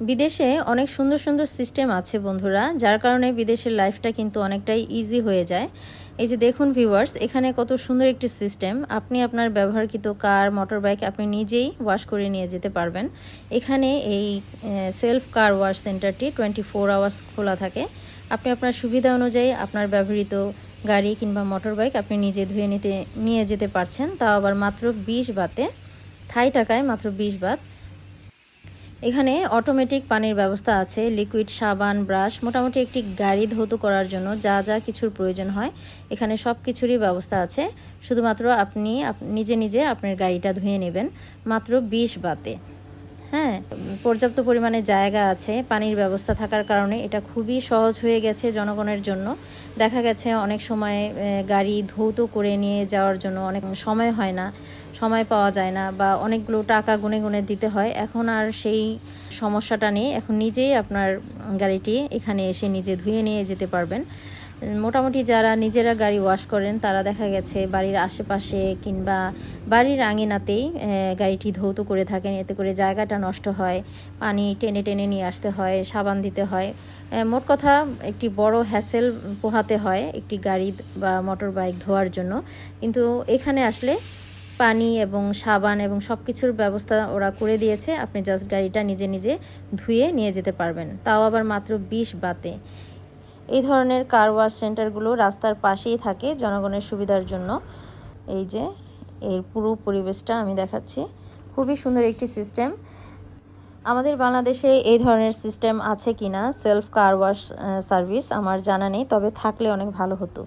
বিদেশে অনেক সুন্দর সুন্দর সিস্টেম আছে বন্ধুরা, যার কারণে বিদেশের লাইফটা কিন্তু অনেকটাই ইজি হয়ে যায়। এই যে দেখুন ভিউয়ার্স এখানে কত সুন্দর একটি সিস্টেম আপনি আপনার ব্যবহারকৃত কার মোটর বাইক আপনি নিজেই ওয়াশ করে নিয়ে যেতে পারবেন। এখানে এই সেলফ কার ওয়াশ সেন্টারটি টোয়েন্টি ফোর আওয়ার্স খোলা থাকে। আপনি আপনার সুবিধা অনুযায়ী আপনার ব্যবহৃত গাড়ি কিংবা মোটর বাইক আপনি নিজে ধুয়ে নিতে, নিয়ে যেতে পারছেন। তাও আবার মাত্র বিশ বাতে, থাই টাকায় মাত্র বিশ বাত। এখানে অটোমেটিক পানির ব্যবস্থা আছে লিকুইড সাবান ব্রাশ মোটামুটি একটি গাড়ি ধৌত করার জন্য যা যা কিছুর প্রয়োজন হয়, এখানে সব কিছুরই ব্যবস্থা আছে। শুধুমাত্র আপনি আপ- নিজে নিজে আপনার গাড়িটা ধুয়ে নেবেন, মাত্র বিশ বাতে। হ্যাঁ পর্যাপ্ত পরিমাণে জায়গা আছে, পানির ব্যবস্থা থাকার কারণে এটা খুবই সহজ হয়ে গেছে জনগণের জন্য। দেখা গেছে অনেক সময় গাড়ি ধৌত করে নিয়ে যাওয়ার জন্য অনেক সময় হয় না। সময় পাওয়া যায় না বা অনেকগুলো টাকা গুনে গুনে দিতে হয়। এখন আর সেই সমস্যাটা নেই। এখন নিজেই আপনার গাড়িটি এখানে এসে নিজে ধুয়ে নিয়ে যেতে পারবেন। মোটামুটি যারা নিজেরা গাড়ি ওয়াশ করেন, তারা দেখা গেছে বাড়ির আশেপাশে কিংবা বাড়ির আঙিনাতেই গাড়িটি ধৌত করে থাকেন। এতে করে জায়গাটা নষ্ট হয়, পানি টেনে টেনে নিয়ে আসতে হয়, সাবান দিতে হয়। মোট কথা একটি বড় হ্যাসেল পোহাতে হয় একটি গাড়ি বা মোটর বাইক ধোয়ার জন্য। কিন্তু এখানে আসলে পানি এবং সাবান এবং সব কিছুর ব্যবস্থা ওরা করে দিয়েছে। আপনি জাস্ট গাড়িটা নিজে নিজে ধুয়ে নিয়ে যেতে পারবেন। তাও আবার মাত্র বিশ বাতে। এই ধরনের কার ওয়াশ সেন্টারগুলো রাস্তার পাশেই থাকে জনগণের সুবিধার জন্য। এই যে, এর পুরো পরিবেশটা আমি দেখাচ্ছি। খুবই সুন্দর একটি সিস্টেম আমাদের বাংলাদেশে এই ধরনের সিস্টেম আছে কিনা? সেলফ কার ওয়াশ সার্ভিস আমার জানা নেই, তবে থাকলে অনেক ভালো হতো।